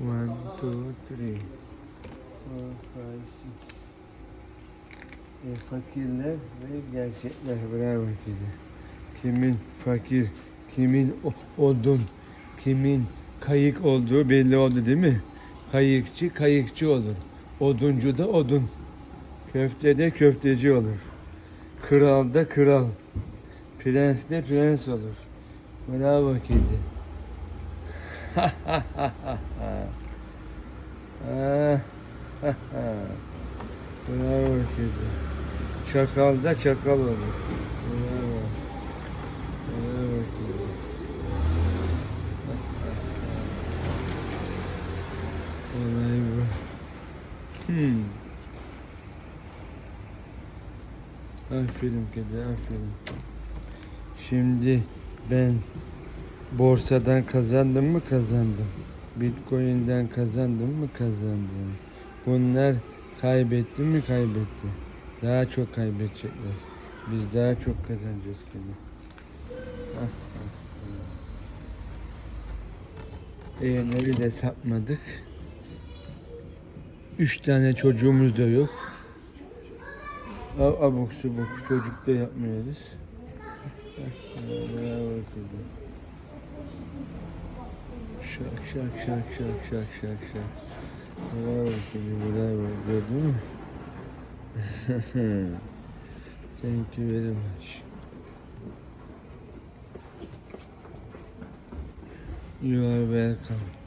One, two, three, four, five, six. E, fakirler ve gerçekler. Bravo kedi. Kimin fakir, kimin odun, kimin kayık olduğu belli oldu değil mi? Kayıkçı kayıkçı olur. Oduncu da odun. Köfte de köfteci olur. Kral da kral. Prens de prens olur. Bravo kedi. Ah, Bravo kedi. Çakal da çakal olur. Bravo. Bravo kedi. Olay bu. Hmm. Aferin kedi, aferin. Şimdi ben borsadan kazandım mı kazandım. Bitcoin'den kazandım mı kazandım. Bunlar kaybetti mi kaybetti. Daha çok kaybedecekler. Biz daha çok kazanacağız kedi. Ah, ah, ah. Eğenleri de satmadık. Üç tane çocuğumuz da yok. Ab- Abuk subuk çocuk da yapmıyoruz. Bravo kızım. Şak şak şak şak şak şak şak. Bravo kızım bravo gördün mü? Thank you very much. You are welcome.